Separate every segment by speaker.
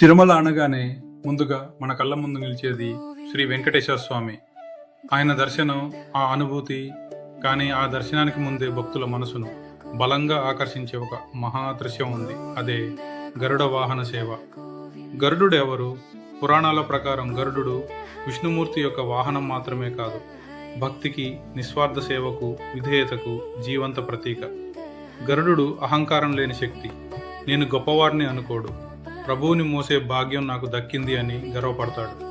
Speaker 1: తిరుమల అనగానే ముందుగా మన కళ్ళ ముందు నిలిచేది శ్రీ వెంకటేశ్వర స్వామి. ఆయన దర్శనం ఆ అనుభూతి కానీ ఆ దర్శనానికి ముందే భక్తుల మనసును బలంగా ఆకర్షించే ఒక మహా దృశ్యం ఉంది. అదే గరుడ వాహన సేవ. గరుడు ఎవరు పురాణాల ప్రకారం గరుడు విష్ణుమూర్తి యొక్క వాహనం మాత్రమే కాదు భక్తికి నిస్వార్థ సేవకు విధేయతకు జీవంత ప్రతీక. గరుడు అహంకారం లేని శక్తి. నేను గొప్పవాడిని అనుకోడు. ప్రభువుని మోసే భాగ్యం నాకు దక్కింది అని గర్వపడతాడు.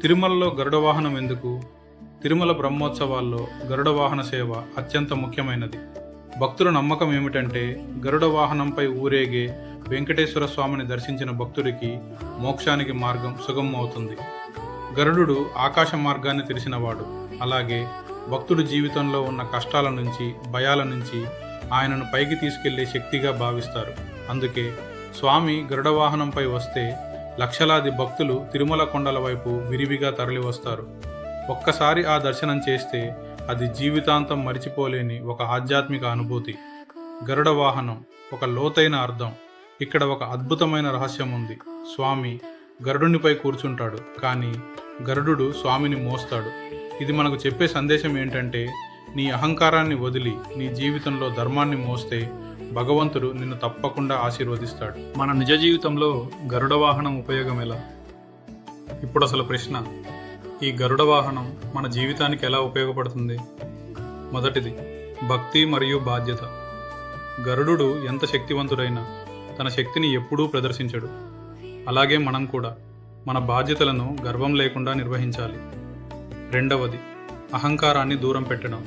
Speaker 1: తిరుమలలో గరుడ వాహనం ఎందుకు? తిరుమల బ్రహ్మోత్సవాల్లో గరుడ వాహన సేవ అత్యంత ముఖ్యమైనది. భక్తుల నమ్మకం ఏమిటంటే గరుడ వాహనంపై ఊరేగే వెంకటేశ్వర స్వామిని దర్శించిన భక్తుడికి మోక్షానికి మార్గం సుగమం అవుతుంది. గరుడు ఆకాశ మార్గాన్ని తెలిసినవాడు. అలాగే భక్తుడి జీవితంలో ఉన్న కష్టాల నుంచి భయాల నుంచి ఆయనను పైకి తీసుకెళ్ళే శక్తిగా భావిస్తారు. అందుకే స్వామి గరుడవాహనంపై వస్తే లక్షలాది భక్తులు తిరుమల కొండల వైపు విరివిగా తరలివస్తారు. ఒక్కసారి ఆ దర్శనం చేస్తే అది జీవితాంతం మరిచిపోలేని ఒక ఆధ్యాత్మిక అనుభూతి. గరుడ వాహనం ఒక లోతైన అర్థం. ఇక్కడ ఒక అద్భుతమైన రహస్యం ఉంది. స్వామి గరుడునిపై కూర్చుంటాడు. కానీ గరుడు స్వామిని మోస్తాడు. ఇది మనకు చెప్పే సందేశం ఏంటంటే నీ అహంకారాన్ని వదిలి నీ జీవితంలో ధర్మాన్ని మోస్తే భగవంతుడు నిన్ను తప్పకుండా ఆశీర్వదిస్తాడు. మన నిజ జీవితంలో గరుడ వాహనం ఉపయోగం ఎలా? ఇప్పుడు అసలు ప్రశ్న ఈ గరుడ వాహనం మన జీవితానికి ఎలా ఉపయోగపడుతుంది? మొదటిది భక్తి మరియు బాధ్యత. గరుడు ఎంత శక్తివంతుడైనా తన శక్తిని ఎప్పుడూ ప్రదర్శించడు. అలాగే మనం కూడా మన బాధ్యతలను గర్వం లేకుండా నిర్వహించాలి. రెండవది అహంకారాన్ని దూరం పెట్టడం.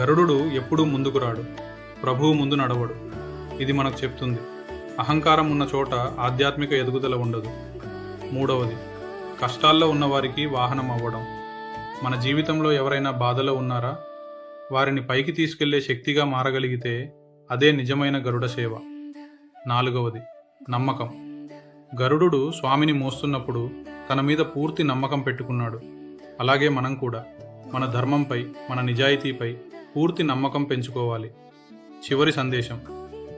Speaker 1: గరుడు ఎప్పుడూ ముందుకు రాడు. ప్రభువు ముందు నడవడు. ఇది మనకు చెప్తుంది. అహంకారం ఉన్న చోట ఆధ్యాత్మిక ఎదుగుదల ఉండదు. మూడవది కష్టాల్లో ఉన్నవారికి వాహనం అవ్వడం. మన జీవితంలో ఎవరైనా బాధలో ఉన్నారా? వారిని పైకి తీసుకెళ్ళే శక్తిగా మారగలిగితే అదే నిజమైన గరుడ సేవ. నాలుగవది నమ్మకం. గరుడు స్వామిని మోస్తున్నప్పుడు తన మీద పూర్తి నమ్మకం పెట్టుకున్నాడు. అలాగే మనం కూడా. మన ధర్మంపై మన నిజాయితీపై పూర్తి నమ్మకం పెంచుకోవాలి. చివరి సందేశం.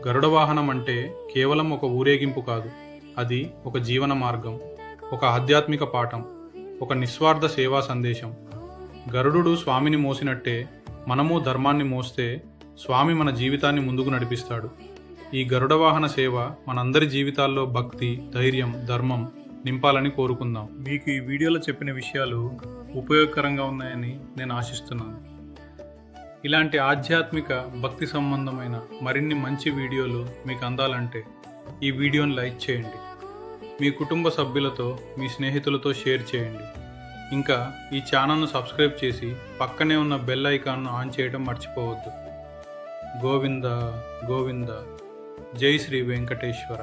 Speaker 1: గరుడ వాహనం అంటే కేవలం ఒక ఊరేగింపు కాదు. అది ఒక జీవన మార్గం ఒక ఆధ్యాత్మిక పాఠం ఒక నిస్వార్థ సేవా సందేశం. గరుడు స్వామిని మోసినట్టే మనము ధర్మాన్ని మోస్తే స్వామి మన జీవితాన్ని ముందుకు నడిపిస్తాడు. ఈ గరుడ వాహన సేవ మనందరి జీవితాల్లో భక్తి ధైర్యం ధర్మం నింపాలని కోరుకుందాం. మీకు ఈ వీడియోలో చెప్పిన విషయాలు ఉపయోగకరంగా ఉన్నాయని నేను ఆశిస్తున్నాను. ఇలాంటి ఆధ్యాత్మిక భక్తి సంబంధమైన మరిన్ని మంచి వీడియోలు మీకు అందాలంటే ఈ వీడియోని లైక్ చేయండి. మీ కుటుంబ సభ్యులతో మీ స్నేహితులతో షేర్ చేయండి. ఇంకా ఈ ఛానల్ను సబ్స్క్రైబ్ చేసి పక్కనే ఉన్న బెల్ ఐకాన్ను ఆన్ చేయడం మర్చిపోవద్దు. గోవింద గోవింద. జై శ్రీ వెంకటేశ్వర.